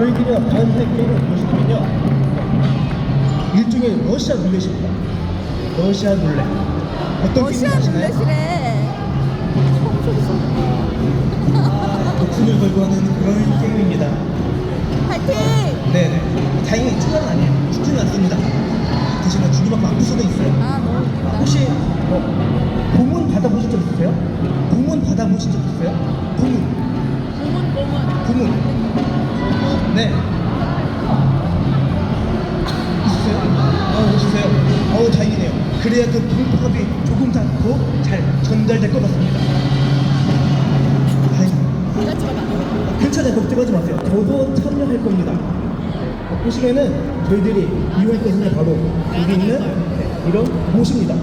저희들이 해 게임을 보시면요 일종의 러시아 룰렛입니다. 러시아 룰렛. 어떤 러시아 게임인지 아시나요? 룰렛이래. 목숨을 걸고 하는 그런 게임입니다. 파이팅! 네네. 다행히 총알은 아니에요. 죽지는 않습니다. 대신에 만큼 아플 수도 있어요. 아, 너무. 혹시 어, 고문 받아보신 적 있으세요? 고문 받아보신 적 있으세요? 고문. 고문, 고문. 고문. 네. 어. 어우, 다행이네요. 그래야 그 불법이 조금 더잘 전달될 것 같습니다. 다행이네요. 괜찮아요. 걱정하지 마세요. 저도 참여할 겁니다. 어, 보시면은 저희들이 이용할 것은 바로 여기 있는 네, 이런 옷입니다.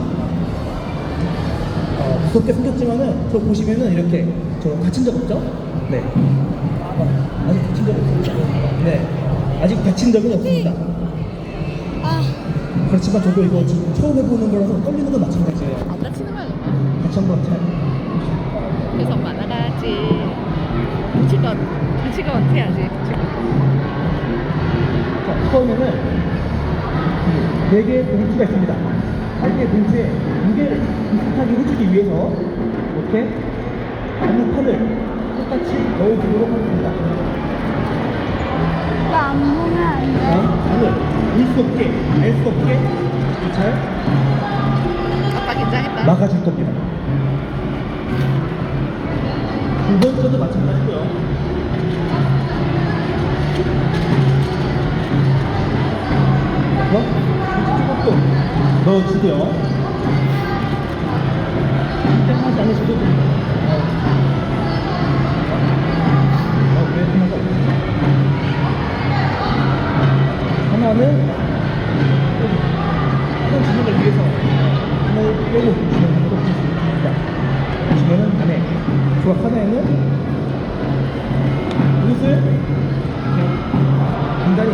어, 무섭게 생겼지만은 저 보시면은 이렇게 저 다친 적 없죠? 네. 아, 아직 다친 적 없습니다. 네. 아직 다친 적은 없습니다. 아, 그렇지만 저도 이거 지금 처음 해보는 거라서 떨리는 건 마찬가지예요. 안 다치는 거야, 정말. 같이 한번 잘. 그래서 많아가지. 눈치껏, 눈치껏 해야지. 자, 처음에는 네 개의 봉투가 있습니다. 네 개의 봉투에 무게를 비슷하게 해주기 위해서 이렇게 어느 판을 똑같이 넣어주도록 하겠습니다. 나안 보면 안 돼. 다음 판을 볼수 없게, 알수 없게 잘 아빠 긴장했다. 막아줄 겁니다. 두 번째도 마찬가지고요. 그럼 조금 또 넣어주고요. 조각 하나에는 옷을 이렇게 간단히.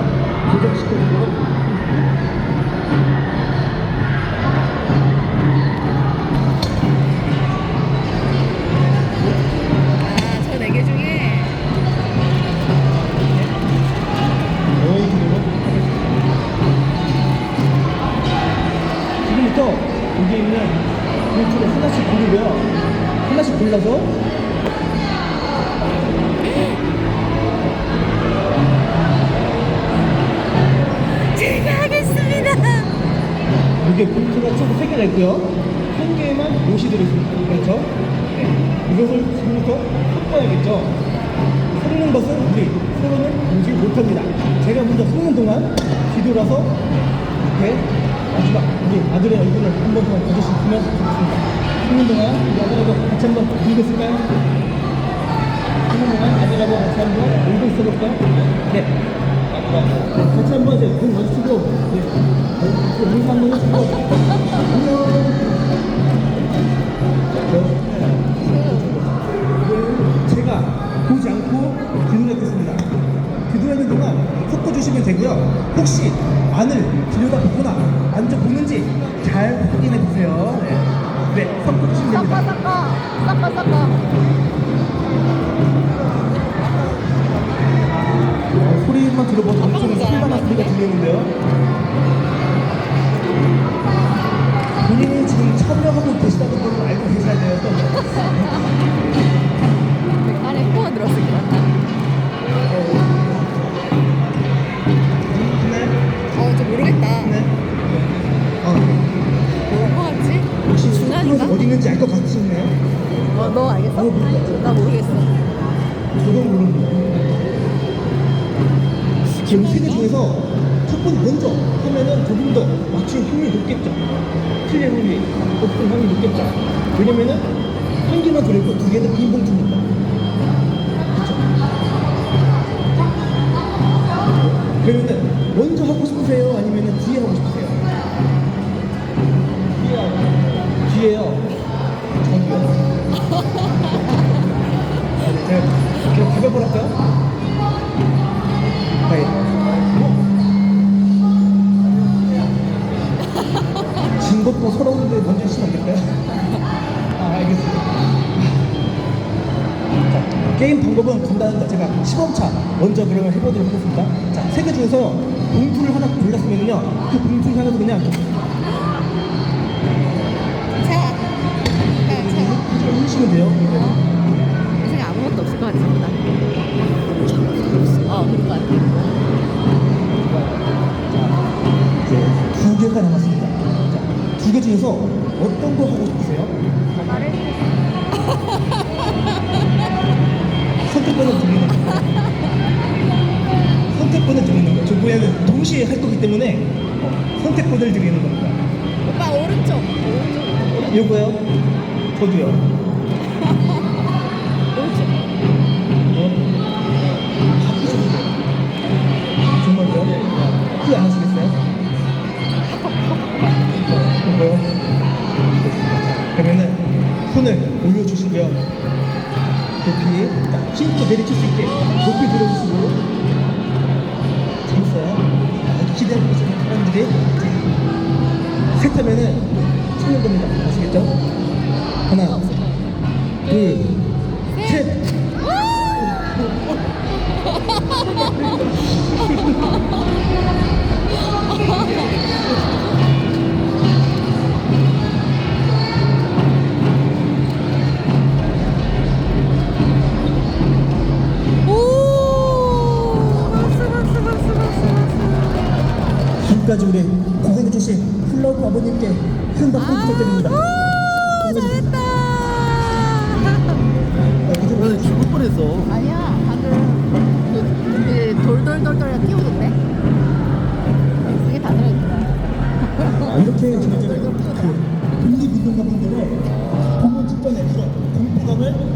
지금부터 여기 있는 물줄을 하나씩 고르고요. 하나씩 골라서. 이게 볼트가 총 3개가 있고요. 한 개에만 옷이 들어있습니다. 그렇죠? 네. 이것을 지금부터 섞어야겠죠? 섞는 것은 우리 서로는 보지 못합니다. 제가 먼저 섞는 동안 뒤돌아서 이렇게 마지막 우리 아들의 얼굴을 한 번더 봐주시면 좋겠습니다. 우리 아들하고 같이 한번 있을까요? 섞는 동안 아들하고 같이 한번 들고 있어볼까요? 네. 같이 한번 이제 눈 마주치고 네. 인사 한번 해주고 안녕 이걸 제가 보지 않고 뒤돌아겠습니다 뒤돌아는 동안 섞어주시면 되고요. 혹시 안을 들여다 보거나 만져 보는지 잘 확인해 주세요. 네, 네 섞어주시면 섞어, 됩니다. 섞어. 섞어, 섞어. 어, 소리만 들어봐도 엄청 산만한 소리가 들리는데요 어디 있는지 알 것 같으시네요? 어, 너 알겠어? 어, 모르겠어요. 나 모르겠어. 저도 모릅니다. 지금 세개 중에서 첫 번째 먼저 하면은 조금 더 맞출 확률이 높겠죠. 틀릴 확률이 높은 확률이 높겠죠. 왜냐면은 한 개만 들어있고 두 개는 빈 봉투니까. 그렇죠? 그러면은 먼저 하고 싶으세요? 방법은 간단합니다. 제가 제가 시범차 먼저 그러면 해보도록 하겠습니다. 자, 세 개 중에서 봉투를 하나 골랐으면요, 그 봉투 하나도 그냥 차. 차, 차. 좀 해주시면 돼요. 내 생각 아무것도 없을 것 같습니다. 어, 그럴 것 같아. 이제 두 개가 남았습니다. 자, 두 개 중에서 어떤 거 하고 싶으세요? 때문에 어, 선택권을 드리는 겁니다. 오빠 오른쪽. 오른쪽. 요거요? 저도요. 오른쪽. 어? 바꾸셔도 돼요. 정말요? 후회 안 하시겠어요? 이거요? 그러면은 손을 올려주시고요. 높이, 자, 힘도 내리칠 수 있게 높이 들어주시고. 재밌어요? 아, 기대하고 있어요, 사람들이. 셋 하면은 찾는 겁니다. 아시겠죠? 하나, 둘, 지금까지 우리 고생해주신 플러그 아버님께 큰 박수 부탁드립니다. 오, 잘했다. 오늘 죽을 뻔했어. 아니야, 방금 그, 그 돌돌돌돌 띄우던데? 그게 다 들어있더라. 이렇게 진짜 그 독립운동가 분들의 공연 직전에 그런 공포감을